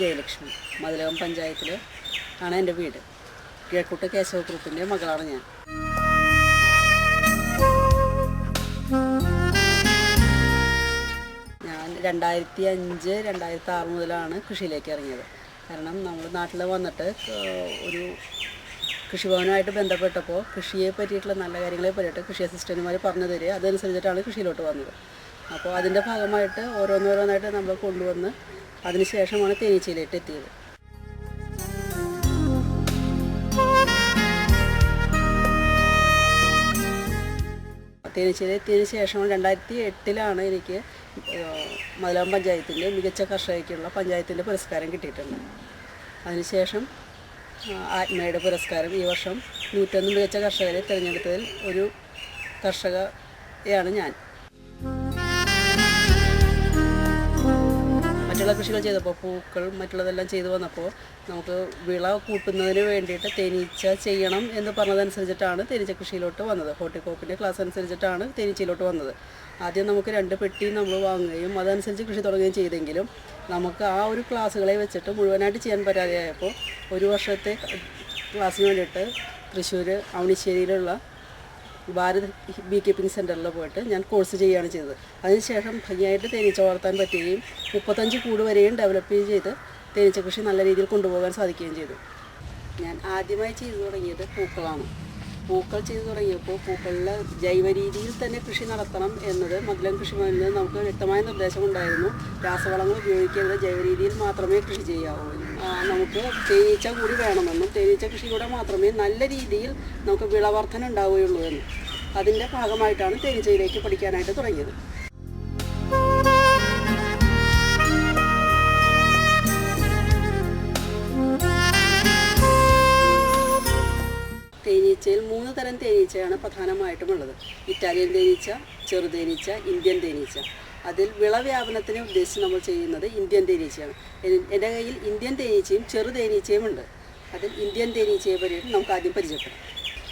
ജയലക്ഷ്മി മതിലകം പഞ്ചായത്തിൽ ആണ് എന്റെ വീട്. കിഴക്കൂട്ട് ഗ്രൂപ്പിന്റെ മകളാണ് ഞാൻ. ഞാൻ രണ്ടായിരത്തി അഞ്ച് രണ്ടായിരത്തി ആറ് മുതലാണ് കൃഷിയിലേക്ക് ഇറങ്ങിയത്. കാരണം നമ്മൾ നാട്ടിൽ വന്നിട്ട് ഒരു കൃഷിഭവനുമായിട്ട് ബന്ധപ്പെട്ടപ്പോൾ കൃഷിയെ പറ്റിയിട്ടുള്ള നല്ല കാര്യങ്ങളെ പറ്റിയിട്ട് കൃഷി അസിസ്റ്റന്റുമാർ പറഞ്ഞു തരിക അതനുസരിച്ചിട്ടാണ് കൃഷിയിലോട്ട് വന്നത്. അപ്പോൾ അതിന്റെ ഭാഗമായിട്ട് ഓരോന്നോരോന്നായിട്ട് നമ്മൾ കൊണ്ടുവന്ന് അതിനുശേഷമാണ് തേനീച്ചയിലേക്ക് എത്തിയത്. തേനീച്ചയിൽ എത്തിയതിന് ശേഷം രണ്ടായിരത്തി എട്ടിലാണ് എനിക്ക് മലയാളം പഞ്ചായത്തിന്റെ മികച്ച കർഷകയ്ക്കുള്ള പഞ്ചായത്തിന്റെ പുരസ്കാരം കിട്ടിയിട്ടുണ്ട്. അതിനുശേഷം ആത്മയുടെ പുരസ്കാരം ഈ വർഷം നൂറ്റൊന്ന് മികച്ച കർഷകരെ തിരഞ്ഞെടുത്തതിൽ ഒരു കർഷകയാണ് ഞാൻ. മറ്റുള്ള കൃഷികൾ ചെയ്തപ്പോൾ പൂക്കൾ മറ്റുള്ളതെല്ലാം ചെയ്തു വന്നപ്പോൾ നമുക്ക് വിള കൂട്ടുന്നതിന് വേണ്ടിയിട്ട് തേനീച്ച ചെയ്യണം എന്ന് പറഞ്ഞതനുസരിച്ചിട്ടാണ് തേനീച്ച കൃഷിയിലോട്ട് വന്നത്. ഹോർട്ടിക്കോപ്പിന്റെ ക്ലാസ് അനുസരിച്ചിട്ടാണ് തേനീച്ചയിലോട്ട് വന്നത്. ആദ്യം നമുക്ക് രണ്ട് പെട്ടി നമ്മൾ വാങ്ങുകയും അതനുസരിച്ച് കൃഷി തുടങ്ങുകയും ചെയ്തെങ്കിലും നമുക്ക് ആ ഒരു ക്ലാസ്സുകളെ വെച്ചിട്ട് മുഴുവനായിട്ട് ചെയ്യാൻ പറ്റാതെയായപ്പോൾ ഒരു വർഷത്തെ ക്ലാസ്സിന് വേണ്ടിയിട്ട് തൃശ്ശൂർ അവണിശ്ശേരിയിലുള്ള ഭാരത് ബി കീപ്പിംഗ് സെന്ററിൽ പോയിട്ട് ഞാൻ കോഴ്സ് ചെയ്യുകയാണ് ചെയ്തത്. അതിനുശേഷം ഭംഗിയായിട്ട് തേനീച്ച വളർത്താൻ പറ്റുകയും മുപ്പത്തഞ്ച് കൂട് വരെയും ഡെവലപ്പ് ചെയ്ത് തേനീച്ച കൃഷി നല്ല രീതിയിൽ കൊണ്ടുപോകാൻ സാധിക്കുകയും ചെയ്തു. ഞാൻ ആദ്യമായി ചെയ്തു തുടങ്ങിയത് പൂക്കളാണ്. പൂക്കൾ ചെയ്തു തുടങ്ങിയപ്പോൾ പൂക്കളിൽ ജൈവ രീതിയിൽ തന്നെ കൃഷി നടത്തണം എന്നത് മദ്ലം കൃഷിഭവനിൽ നമുക്ക് വ്യക്തമായ നിർദ്ദേശമുണ്ടായിരുന്നു. രാസവളങ്ങൾ ഉപയോഗിക്കരുത് ജൈവ രീതിയിൽ മാത്രമേ കൃഷി ചെയ്യാവൂ. നമുക്ക് തേനീച്ച കൂടി വേണമെന്നും തേനീച്ച കൃഷിയിലൂടെ മാത്രമേ നല്ല രീതിയിൽ നമുക്ക് വിളവർധന ഉണ്ടാവുകയുള്ളൂ എന്നും. അതിന്റെ ഭാഗമായിട്ടാണ് തേനീച്ചയിലേക്ക് പഠിക്കാനായിട്ട് തുടങ്ങിയത്. തേനീച്ചയിൽ മൂന്ന് തരം തേനീച്ചയാണ് പ്രധാനമായിട്ടും ഉള്ളത് ഇറ്റാലിയൻ തേനീച്ച ചെറുതേനീച്ച ഇന്ത്യൻ തേനീച്ച. അതിൽ വിളവ്യാപനത്തിന് ഉദ്ദേശിച്ച് നമ്മൾ ചെയ്യുന്നത് ഇന്ത്യൻ തേനീച്ചയാണ്. എൻ- എന്റെ കയ്യിൽ ഇന്ത്യൻ തേനീച്ചയും ചെറു തേനീച്ചയും ഉണ്ട്. അതിൽ ഇന്ത്യൻ തേനീച്ചയെ പറ്റിയിട്ട് നമുക്ക് ആദ്യം പരിചയപ്പെടാം.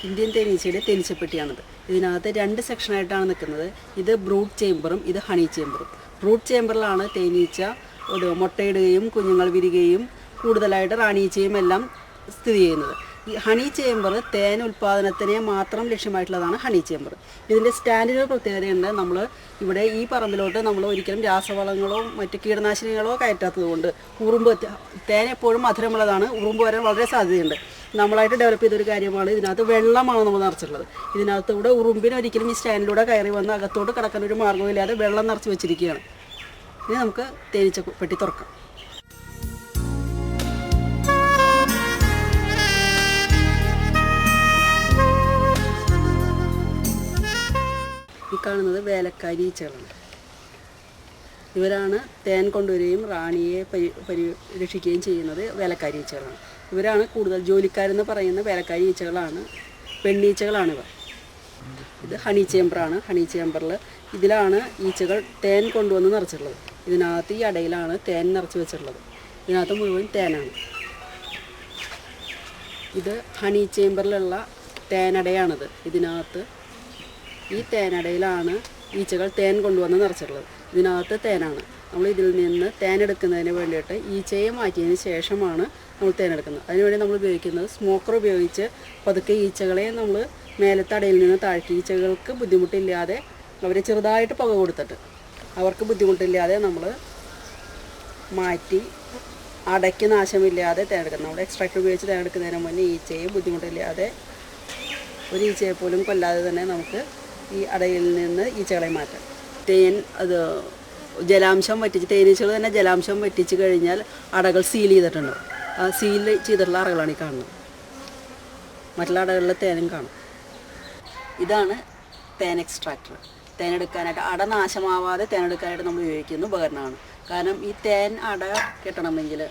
ഇന്ത്യൻ തേനീച്ചയുടെ തേനീച്ചപ്പെട്ടിയാണിത്. ഇതിനകത്ത് രണ്ട് സെക്ഷനായിട്ടാണ് നിൽക്കുന്നത്. ഇത് ബ്രൂട്ട് ചേമ്പറും ഇത് ഹണി ചേമ്പറും. ബ്രൂട്ട് ചേമ്പറിലാണ് തേനീച്ച മുട്ടയിടുകയും കുഞ്ഞുങ്ങൾ വിരികയും കൂടുതലായിട്ട് റാണീച്ചയും എല്ലാം സ്ഥിതി ചെയ്യുന്നത്. ഈ ഹണി ചേമ്പർ തേൻ ഉൽപ്പാദനത്തിനെ മാത്രം ലക്ഷ്യമായിട്ടുള്ളതാണ് ഹണി ചേമ്പർ ഇതിന്റെ സ്റ്റാൻഡിന് ഒരു പ്രത്യേകതയുണ്ട്. നമ്മൾ ഇവിടെ ഈ പറമ്പിലോട്ട് നമ്മൾ ഒരിക്കലും രാസവളങ്ങളോ മറ്റ് കീടനാശിനികളോ കയറ്റാത്തത് കൊണ്ട് ഉറുമ്പ് തേൻ എപ്പോഴും മധുരമുള്ളതാണ്. ഉറുമ്പ് വരാൻ വളരെ സാധ്യതയുണ്ട്. നമ്മളായിട്ട് ഡെവലപ്പ് ചെയ്തൊരു കാര്യമാണ് ഇതിനകത്ത് വെള്ളമാണ് നമ്മൾ നിറച്ചിട്ടുള്ളത്. ഇതിനകത്ത് ഇവിടെ ഉറുമ്പിന് ഒരിക്കലും ഈ സ്റ്റാൻഡിലൂടെ കയറി വന്ന് അകത്തോട്ട് കിടക്കാൻ ഒരു മാർഗമില്ലാതെ വെള്ളം നിറച്ച് വെച്ചിരിക്കുകയാണ്. ഇനി നമുക്ക് തേനീച്ച പെട്ടി തുറക്കാം. കാണുന്നത് വേലക്കാരി ഈച്ചകളാണ് ഇവരാണ് തേൻ കൊണ്ടുവരികയും റാണിയെ പരി പരിരക്ഷിക്കുകയും ചെയ്യുന്നത് വേലക്കാരി ഈച്ചകളാണ് ഇവരാണ് കൂടുതൽ ജോലിക്കാരെന്ന് പറയുന്ന വേലക്കാരി ഈച്ചകളാണ് പെണ്ണീച്ചകളാണ് ഇവർ. ഇത് ഹണി ചേമ്പറാണ്. ഹണി ചേമ്പറിൽ ഇതിലാണ് ഈച്ചകൾ തേൻ കൊണ്ടുവന്ന് നിറച്ചിട്ടുള്ളത്. ഇതിനകത്ത് ഈ അടയിലാണ് തേൻ നിറച്ച് വെച്ചിട്ടുള്ളത്. ഇതിനകത്ത് മുഴുവൻ തേനാണ്. ഇത് ഹണി ചേമ്പറിലുള്ള തേനടയാണിത്. ഇതിനകത്ത് ഈ തേനടയിലാണ് ഈച്ചകൾ തേൻ കൊണ്ടുവന്ന് നിറച്ചിട്ടുള്ളത്. ഇതിനകത്ത് തേനാണ്. നമ്മൾ ഇതിൽ നിന്ന് തേൻ എടുക്കുന്നതിന് വേണ്ടിയിട്ട് ഈച്ചയെ മാറ്റിയതിന് ശേഷമാണ് നമ്മൾ തേൻ എടുക്കുന്നത്. അതിനുവേണ്ടി നമ്മൾ ഉപയോഗിക്കുന്നത് സ്മോക്കർ ഉപയോഗിച്ച് പതുക്കെ ഈച്ചകളെ നമ്മൾ മേലത്തെ അടയിൽ നിന്ന് താഴ്ത്തി ഈച്ചകൾക്ക് ബുദ്ധിമുട്ടില്ലാതെ അവരെ ചെറുതായിട്ട് പുക കൊടുത്തിട്ട് അവർക്ക് ബുദ്ധിമുട്ടില്ലാതെ നമ്മൾ മാറ്റി അടയ്ക്ക് നാശമില്ലാതെ തേനെടുക്കുന്നത് നമ്മൾ എക്സ്ട്രാക്ട് ഉപയോഗിച്ച് തേനെടുക്കുന്നതിന് മുന്നേ ഈച്ചയെ ബുദ്ധിമുട്ടില്ലാതെ ഒരു ഈച്ചയെ പോലും കൊല്ലാതെ തന്നെ നമുക്ക് ഈ അടയിൽ നിന്ന് ഈച്ചകളെ മാറ്റാം. തേൻ അത് ജലാംശം വറ്റിച്ച് തേനീച്ചകൾ തന്നെ ജലാംശം വറ്റിച്ച് കഴിഞ്ഞാൽ അടകൾ സീൽ ചെയ്തിട്ടുണ്ട്. ആ സീൽ ചെയ്തിട്ടുള്ള അറകളാണ് ഈ കാണുന്നത്. മറ്റുള്ള അടകളിലെ തേനും കാണും. ഇതാണ് തേൻ എക്സ്ട്രാക്ടർ തേനെടുക്കാനായിട്ട് അട നാശമാവാതെ തേനെടുക്കാനായിട്ട് നമ്മൾ ഉപയോഗിക്കുന്ന ഉപകരണമാണ്. കാരണം ഈ തേൻ അട കെട്ടണമെങ്കിൽ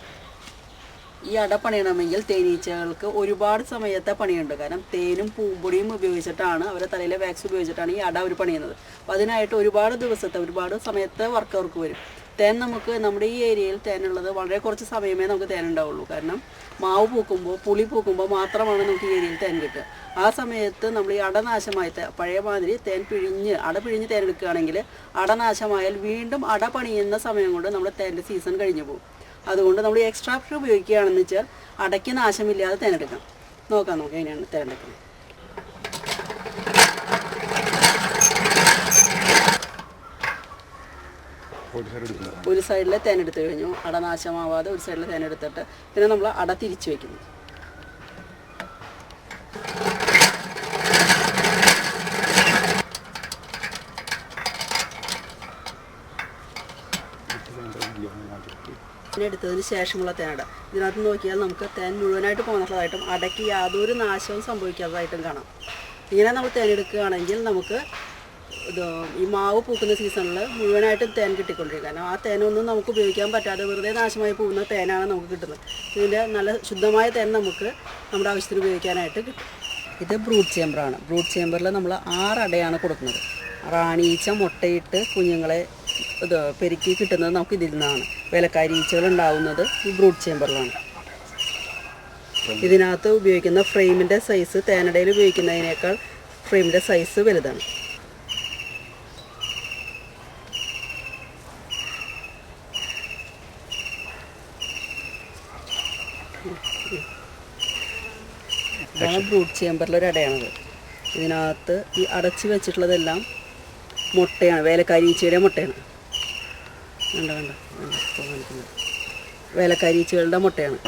ഈ അട പണിയണമെങ്കിൽ തേനീച്ചകൾക്ക് ഒരുപാട് സമയത്തെ പണിയുണ്ട്. കാരണം തേനും പൂമ്പൊടിയും ഉപയോഗിച്ചിട്ടാണ് അവരെ തലയിലെ വാക്സ് ഉപയോഗിച്ചിട്ടാണ് ഈ അട അവർ പണിയുന്നത്. അപ്പോൾ അതിനായിട്ട് ഒരുപാട് ദിവസത്തെ ഒരുപാട് സമയത്തെ വർക്ക് അവർക്ക് വരും. തേൻ നമുക്ക് നമ്മുടെ ഈ ഏരിയയിൽ തേനുള്ളത് വളരെ കുറച്ച് സമയമേ നമുക്ക് തേൻ ഉണ്ടാവുള്ളൂ കാരണം മാവ് പൂക്കുമ്പോൾ പുളി പൂക്കുമ്പോൾ മാത്രമാണ് നമുക്ക് ഈ ഏരിയയിൽ തേൻ കിട്ടുക. ആ സമയത്ത് നമ്മൾ ഈ അടനാശമായ പഴയ മാതിരി തേൻ പിഴിഞ്ഞ് അട പിഴിഞ്ഞ് തേൻ എടുക്കുകയാണെങ്കിൽ അടനാശമായാൽ വീണ്ടും അട പണിയുന്ന സമയം കൊണ്ട് നമ്മുടെ തേന്റെ സീസൺ കഴിഞ്ഞു പോകും. അതുകൊണ്ട് നമ്മൾ എക്സ്ട്രാക്ടർ ഉപയോഗിക്കുകയാണെന്ന് വെച്ചാൽ അടയ്ക്ക് നാശമില്ലാതെ തേനെടുക്കാം നോക്കാം നോക്കാം എങ്ങനെയാണ് തേനെടുക്കുന്നത്. ഒരു സൈഡിലെ തേനെടുത്ത് കഴിഞ്ഞു. അട നാശമാവാതെ ഒരു സൈഡിലെ തേനെടുത്തിട്ട് പിന്നെ നമ്മൾ അട തിരിച്ചു വെക്കുന്നു. പിന്നെ എടുത്തതിന് ശേഷമുള്ള തേനട ഇതിനകത്ത് നോക്കിയാൽ നമുക്ക് തേൻ മുഴുവനായിട്ട് പോകുന്നതായിട്ടും അടയ്ക്ക് യാതൊരു നാശവും സംഭവിക്കാത്തതായിട്ടും കാണാം. ഇങ്ങനെ നമ്മൾ തേൻ എടുക്കുകയാണെങ്കിൽ നമുക്ക് ഇത് ഈ മാവ് പൂക്കുന്ന സീസണിൽ മുഴുവനായിട്ടും തേൻ കിട്ടിക്കൊണ്ടിരിക്കും. കാരണം ആ തേനൊന്നും നമുക്ക് ഉപയോഗിക്കാൻ പറ്റാതെ വെറുതെ നാശമായി പോകുന്ന തേനാണ് നമുക്ക് കിട്ടുന്നത്. ഇതിന്റെ നല്ല ശുദ്ധമായ തേൻ നമുക്ക് നമ്മുടെ ആവശ്യത്തിന് ഉപയോഗിക്കാനായിട്ട് കിട്ടും. ഇത് ബ്രൂട്ട് ചേമ്പറാണ്. ബ്രൂട്ട് ചേമ്പറിൽ നമ്മൾ ആറടയാണ് കൊടുക്കുന്നത്. റാണീച്ച മുട്ടയിട്ട് കുഞ്ഞുങ്ങളെ ഇത് പെരുക്കി കിട്ടുന്നത് നമുക്ക് ഇതിൽ നിന്നാണ് വിലക്കാരി ഈച്ചകൾ ഉണ്ടാവുന്നത് ഈ ബ്രൂഡ് ചേമ്പറിലാണ് ഇതിനകത്ത് ഉപയോഗിക്കുന്ന ഫ്രെയിമിന്റെ സൈസ് തേനടയിൽ ഉപയോഗിക്കുന്നതിനേക്കാൾ ഫ്രെയിമിന്റെ സൈസ് വലുതാണ്. ബ്രൂഡ് ചേമ്പറിലൊരു അടയാണത്. ഇതിനകത്ത് ഈ അടച്ചു വെച്ചിട്ടുള്ളതെല്ലാം മുട്ടയാണ് വേലക്കാരി ഈച്ചയുടെ മുട്ടയാണ്. വേണ്ട വേണ്ട കാണിക്കുന്നത് വേലക്കാരി ഈച്ചകളുടെ മുട്ടയാണ്.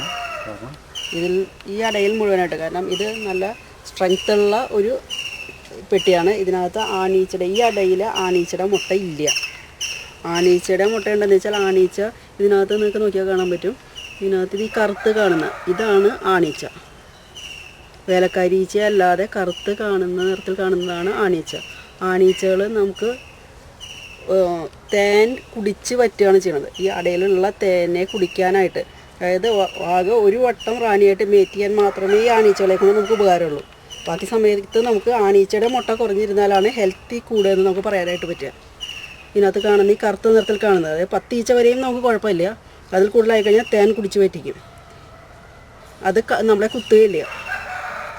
ഇതിൽ ഈ അടയിൽ മുഴുവനായിട്ട് കാരണം ഇത് നല്ല സ്ട്രെങ്ത് ഉള്ള ഒരു പെട്ടിയാണ്. ഇതിനകത്ത് ആണീച്ചയുടെ ഈ അടയിൽ ആണീച്ചയുടെ മുട്ട ഇല്ല. ആണീച്ചയുടെ മുട്ട ഉണ്ടെന്ന് വെച്ചാൽ ആണീച്ച ഇതിനകത്ത് നിങ്ങൾക്ക് നോക്കിയാൽ കാണാൻ പറ്റും. ഇതിനകത്ത് ഈ കറുത്ത് കാണുന്ന ഇതാണ് ആണീച്ച. വേലക്കാരീച്ച അല്ലാതെ കറുത്ത് കാണുന്ന നിറത്തിൽ കാണുന്നതാണ് ആണീച്ച. ആണീച്ചകൾ നമുക്ക് തേൻ കുടിച്ച് പറ്റുകയാണ് ചെയ്യുന്നത് ഈ അടയിലുള്ള തേനെ കുടിക്കാനായിട്ട്. അതായത് ആകെ ഒരു വട്ടം റാണിയായിട്ട് മേറ്റ് ചെയ്യാൻ മാത്രമേ ഈ ആണീച്ചകളെ കൊണ്ട് നമുക്ക് ഉപകാരമുള്ളൂ. ബാക്കി സമയത്ത് നമുക്ക് ആണീച്ചയുടെ മുട്ട കുറഞ്ഞിരുന്നാലാണ് ഹെൽത്തി കൂടുതലെന്ന് നമുക്ക് പറയാനായിട്ട് പറ്റുക. ഇതിനകത്ത് കാണുന്ന ഈ കറുത്ത നിറത്തിൽ കാണുന്നത്. അതായത് പത്ത് ഈച്ച വരെയും നമുക്ക് കുഴപ്പമില്ല. അതിൽ കൂടുതലായി കഴിഞ്ഞാൽ തേൻ കുടിച്ച് പറ്റിക്കും അത് നമ്മളെ കുത്തുകയില്ല.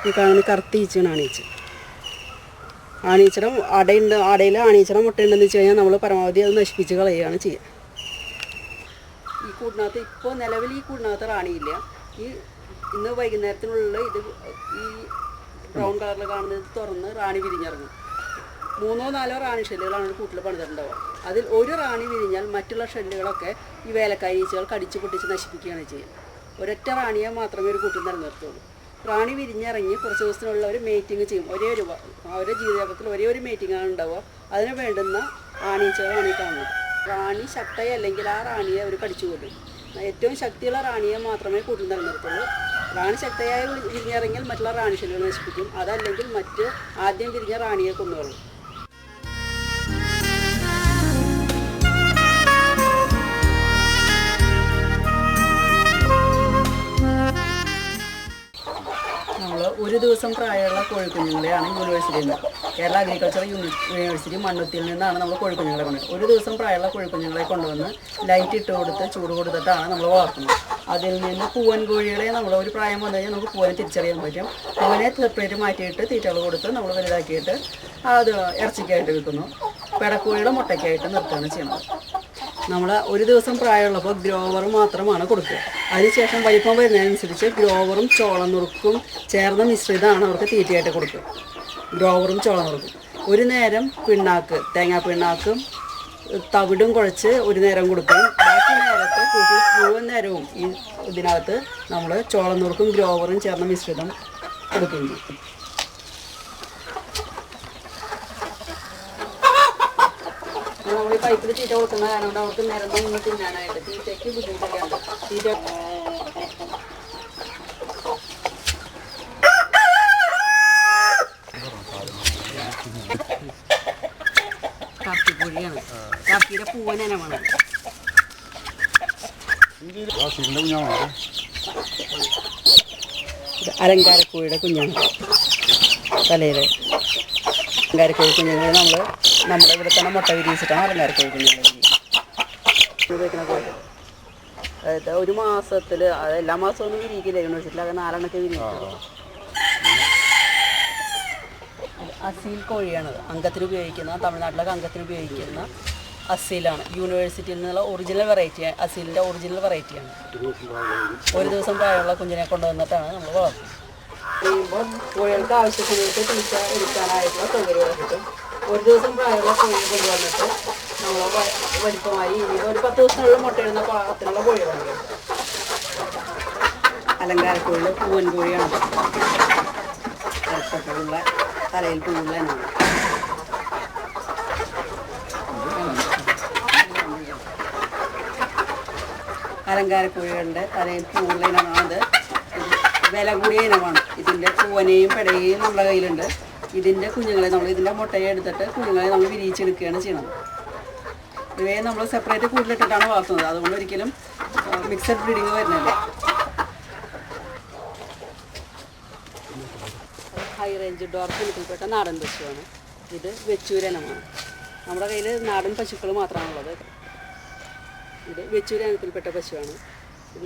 ഈ കാണുന്ന കറുത്ത ഈച്ചയാണ് ആണീച്ച. ആണീച്ചയുടെ അടയുണ്ട് അടയിൽ ആണീച്ചയുടെ മുട്ടയുണ്ടെന്ന് വെച്ച് കഴിഞ്ഞാൽ നമ്മൾ പരമാവധി അത് നശിപ്പിച്ച് കളയുകയാണ് ചെയ്യുക ഈ കൂടിനകത്ത് ഇപ്പോൾ നിലവിൽ ഈ കൂടിനകത്ത് റാണിയില്ല. ഈ ഇന്ന് വൈകുന്നേരത്തിനുള്ളിൽ ഇത് ഈ ബ്രൗൺ കളറിൽ കാണുന്നത് തുറന്ന് റാണി വിരിഞ്ഞിറങ്ങും. മൂന്നോ നാലോ റാണി ഷെല്ലുകളാണ് കൂട്ടിൽ പണിതിട്ടുണ്ടാവുക. അതിൽ ഒരു റാണി വിരിഞ്ഞാൽ മറ്റുള്ള ഷെല്ലുകളൊക്കെ ഈ വേലക്കാരി ഈച്ചകൾ കടിച്ചു പൊട്ടിച്ച് നശിപ്പിക്കുകയാണ് ചെയ്യുക. ഒരൊറ്റ റാണിയെ മാത്രമേ ഒരു കൂട്ടിൽ നിലനിർത്തുള്ളൂ റാണി വിരിഞ്ഞിറങ്ങി കുറച്ച് ദിവസത്തിനുള്ള ഒരു മീറ്റിംഗ് ചെയ്യും. ഒരേ ഒരു ഓരോ ജീവിതത്തിൽ ഒരേ ഒരു മീറ്റിംഗ് ആണ് ഉണ്ടാവുക. അതിന് വേണ്ടുന്ന ആണീച്ചകളാണ് ഈ കാണുന്നത്. റാണി ശക്തയെ അല്ലെങ്കിൽ ആ റാണിയെ അവർ കടിച്ചു കൊല്ലും. ഏറ്റവും ശക്തിയുള്ള റാണിയെ മാത്രമേ കൂട്ടിൽ നിലനിർത്തുള്ളൂ. റാണി ശക്തയായി വിരിഞ്ഞിറങ്ങിയാൽ മറ്റുള്ള റാണി ശല്യങ്ങൾ നശിപ്പിക്കും. അതല്ലെങ്കിൽ മറ്റ് ആദ്യം വിരിഞ്ഞ റാണിയെ കൊന്നുകൊള്ളും ഒരു ദിവസം പ്രായമുള്ള കോഴിക്കുഞ്ഞുങ്ങളെയാണ് യൂണിവേഴ്സിറ്റിയിൽ നിന്ന് കേരള അഗ്രികൾച്ചർ യൂണി യൂണിവേഴ്സിറ്റി മണ്ണുത്തിയിൽ നിന്നാണ് നമ്മൾ കോഴിക്കുഞ്ഞുങ്ങളെ കൊണ്ടുവന്നത് ഒരു ദിവസം പ്രായമുള്ള കോഴിക്കുഞ്ഞുങ്ങളെ കൊണ്ടുവന്ന് ലൈറ്റ് ഇട്ട് കൊടുത്ത് ചൂട് കൊടുത്തിട്ടാണ് നമ്മൾ വളർത്തുന്നത്. അതിൽ നിന്ന് പൂവൻ കോഴികളെ നമ്മൾ ഒരു പ്രായം വന്നു കഴിഞ്ഞാൽ നമുക്ക് പൂവനെ തിരിച്ചറിയാൻ പറ്റും. പൂവനെ സെപ്പറേറ്റ് മാറ്റിയിട്ട് തീറ്റകൾ കൊടുത്ത് നമ്മൾ വലുതാക്കിയിട്ട് അത് ഇറച്ചിക്കായിട്ട് വിൽക്കുന്നു. പെടക്കോഴിയുടെ മുട്ടയ്ക്കായിട്ട് നിർത്തുകയാണ് ചെയ്യുന്നത്. നമ്മൾ ഒരു ദിവസം പ്രായമുള്ളപ്പോൾ ഗ്രോവർ മാത്രമാണ് കൊടുക്കുക. അതിനുശേഷം വലിപ്പം വരുന്നതിനനുസരിച്ച് ഗ്രോവറും ചോളനുറുക്കും ചേർന്ന മിശ്രിതമാണ് അവർക്ക് തീറ്റയായിട്ട് കൊടുക്കുക. ഗ്രോവറും ചോളനുറുക്കും ഒരു നേരം പിണ്ണാക്ക് തേങ്ങാ പിണ്ണാക്കും തവിടും കുഴച്ച് ഒരു നേരം കൊടുക്കും. ബാക്കി നേരത്തെ കൂട്ടി മുഴുവൻ നേരവും ഈ ഇതിനകത്ത് നമ്മൾ ചോളനുറുക്കും ഗ്രോവറും ചേർന്ന മിശ്രിതം കൊടുക്കുകയും ചെയ്യും നമ്മൾ ഈ പൈപ്പിൽ തീറ്റ കൊടുക്കുന്ന കാരണം കൊണ്ട് അവർക്ക് നിരന്തരം നിന്ന് തിന്നാനായിട്ട്. തീറ്റയ്ക്ക് ബുദ്ധിമുട്ടൊക്കെ ഉണ്ട് തീറ്റ അലങ്കാരക്കോഴിയുടെ കുഞ്ഞാണ്. തലയിലെ അലങ്കാരക്കോഴി കുഞ്ഞുങ്ങളെ നമ്മൾ നമ്മുടെ ഇവിടെ തന്നെ മുട്ട വിരിയിച്ചിട്ടാണ് കുഞ്ഞുങ്ങളെ ഉപയോഗിക്കുന്ന അതായത് ഒരു മാസത്തിൽ അത് എല്ലാ മാസവും ഒന്നും വിരിയിക്കില്ല. യൂണിവേഴ്സിറ്റിയിൽ അത് നാലെണ്ണൊക്കെ വിരിയിക്കുള്ളൂ. അസീൽ കോഴിയാണത് അംഗത്തിന് ഉപയോഗിക്കുന്ന തമിഴ്നാട്ടിലൊക്കെ അംഗത്തിന് ഉപയോഗിക്കുന്ന അസീലാണ്. യൂണിവേഴ്സിറ്റിയിൽ നിന്നുള്ള ഒറിജിനൽ വെറൈറ്റി അസീലിന്റെ ഒറിജിനൽ വെറൈറ്റിയാണ് ഒരു ദിവസം പ്രായമുള്ള കുഞ്ഞിനെ കൊണ്ടുവന്നിട്ടാണ് നമ്മൾ വളർത്തുന്നത്. കഴിയുമ്പോൾ കോഴികൾക്ക് ആവശ്യത്തിനായിട്ട് തീറ്റ എടുക്കാനായിട്ടുള്ള സൗകര്യങ്ങൾ കിട്ടും. ഒരു ദിവസം പ്രായമുള്ള കോഴി കൊണ്ടുവന്നിട്ട് നമ്മൾ വലിപ്പമായി ഒരു പത്ത് ദിവസത്തിനുള്ള മുട്ടയിടുന്ന പാകത്തിനുള്ള കോഴികളുണ്ട് അലങ്കാരക്കോഴികൾ പൂവൻ കോഴിയാണ്. ഇരട്ടക്കുള്ള തലയിൽ പൂവുള്ള അലങ്കാര അലങ്കാരക്കോഴികളുടെ തലയിൽ പൂവുള്ള ഇനമാണത് വില കൂടിയ ഇനമാണ്. ഇതിന്റെ പൂവനെയും പെടയും നമ്മുടെ കയ്യിലുണ്ട്. ഇതിന്റെ കുഞ്ഞുങ്ങളെ നമ്മൾ ഇതിന്റെ മുട്ടയെ എടുത്തിട്ട് കുഞ്ഞുങ്ങളെ നമ്മൾ വിരിയിച്ചെടുക്കുകയാണ് ചെയ്യുന്നത് ഇവയെ നമ്മൾ സെപ്പറേറ്റ് കൂട്ടിലിട്ടിട്ടാണ് വളർത്തുന്നത്. അതുകൊണ്ട് ഒരിക്കലും മിക്സഡ് ബ്രീഡിങ് വരുന്നില്ല. ഹൈ റേഞ്ച് ഇനത്തിൽപ്പെട്ട നാടൻ പശുവാണ്. ഇത് വെച്ചൂരനമാണ് നമ്മുടെ കയ്യിൽ നാടൻ പശുക്കൾ മാത്രമാണുള്ളത് ഇത് വെച്ചൂരനത്തിൽപ്പെട്ട പശുവാണ്.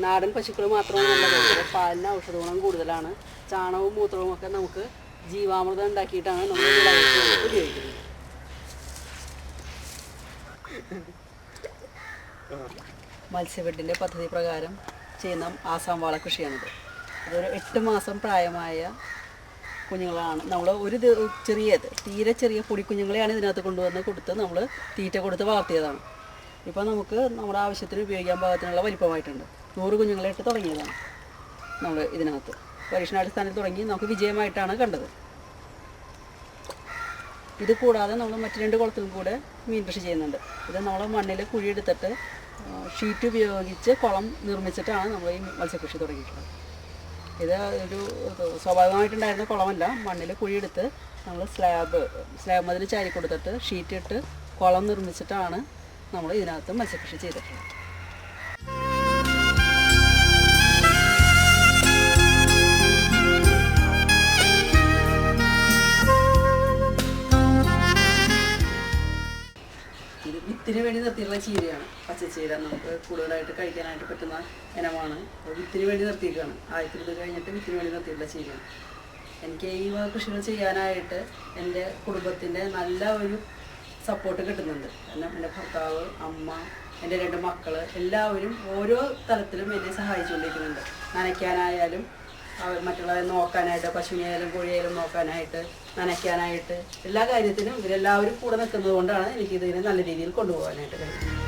നാടൻ പശുക്കൾ മാത്രമാണ് നമ്മുടെ കയ്യിൽ പാലിന് ഔഷധ ഗുണം കൂടുതലാണ്. ചാണകവും മൂത്രവും ഒക്കെ നമുക്ക് ജീവാമൃതം ഉണ്ടാക്കിയിട്ടാണ് നമ്മൾ മത്സ്യബെഡിന്റെ ഉപയോഗിക്കുന്നത് മത്സ്യബെഡിന്റെ പദ്ധതി പ്രകാരം ചെയ്യുന്ന ആസാം വാള കൃഷിയാണിത്. അതൊരു എട്ട് മാസം പ്രായമായ കുഞ്ഞുങ്ങളാണ്. നമ്മൾ ഒരു ചെറിയത് തീരെ ചെറിയ പൊടിക്കുഞ്ഞുങ്ങളെയാണ് ഇതിനകത്ത് കൊണ്ടുവന്ന് കൊടുത്ത് നമ്മൾ തീറ്റ കൊടുത്ത് വളർത്തിയതാണ്. ഇപ്പോൾ നമുക്ക് നമ്മുടെ ആവശ്യത്തിന് ഉപയോഗിക്കാൻ പാകത്തിനുള്ള വലിപ്പമായിട്ടുണ്ട്. നൂറ് കുഞ്ഞുങ്ങളെ ഇട്ട് തുടങ്ങിയതാണ് നമ്മൾ ഇതിനകത്ത്. പരീക്ഷണാടിസ്ഥാനത്തിൽ തുടങ്ങി നമുക്ക് വിജയമായിട്ടാണ് കണ്ടത്. ഇത് കൂടാതെ നമ്മൾ മറ്റു രണ്ട് കുളത്തിലും കൂടെ മീൻ കൃഷി ചെയ്യുന്നുണ്ട്. ഇത് നമ്മൾ മണ്ണിൽ കുഴിയെടുത്തിട്ട് ഷീറ്റ് ഉപയോഗിച്ച് കുളം നിർമ്മിച്ചിട്ടാണ് നമ്മൾ ഈ മത്സ്യകൃഷി തുടങ്ങിയിട്ടുള്ളത്. ഇത് ഒരു സ്വാഭാവികമായിട്ടുണ്ടായിരുന്ന കുളമല്ല. മണ്ണിൽ കുഴിയെടുത്ത് നമ്മൾ സ്ലാബ് സ്ലാബ് മതിൽ ചാരി കൊടുത്തിട്ട് ഷീറ്റ് ഇട്ട് കുളം നിർമ്മിച്ചിട്ടാണ് നമ്മൾ ഇതിനകത്ത് മത്സ്യകൃഷി ചെയ്തിട്ടുള്ളത്. വിത്തിന് വേണ്ടി നിർത്തിയിട്ടുള്ള ചീരയാണ്. പച്ചച്ചീര നമുക്ക് കൂടുതലായിട്ട് കഴിക്കാനായിട്ട് പറ്റുന്ന ഇനമാണ്. അപ്പോൾ വിത്തിന് വേണ്ടി നിർത്തിയിരിക്കുകയാണ് ആയിരത്തി ഇത് കഴിഞ്ഞിട്ട് വിത്തിന് വേണ്ടി നിർത്തിയിട്ടുള്ള ചീരയാണ്. എനിക്ക് ഈ കൃഷികൾ ചെയ്യാനായിട്ട് എന്റെ കുടുംബത്തിന്റെ നല്ല ഒരു സപ്പോർട്ട് കിട്ടുന്നുണ്ട്. കാരണം എന്റെ ഭർത്താവ് അമ്മ എന്റെ രണ്ട് മക്കൾ എല്ലാവരും ഓരോ തലത്തിലും എന്നെ സഹായിച്ചുകൊണ്ടിരിക്കുന്നുണ്ട്. നനയ്ക്കാനായാലും മറ്റുള്ളവരെ നോക്കാനായിട്ട് പശുവിനെയായാലും കോഴിയായാലും നോക്കാനായിട്ട് നനയ്ക്കാനായിട്ട് എല്ലാ കാര്യത്തിനും ഇവരെല്ലാവരും കൂടെ നിൽക്കുന്നത് കൊണ്ടാണ് എനിക്കിതിനെ നല്ല രീതിയിൽ കൊണ്ടുപോകാനായിട്ട് കഴിയുന്നത്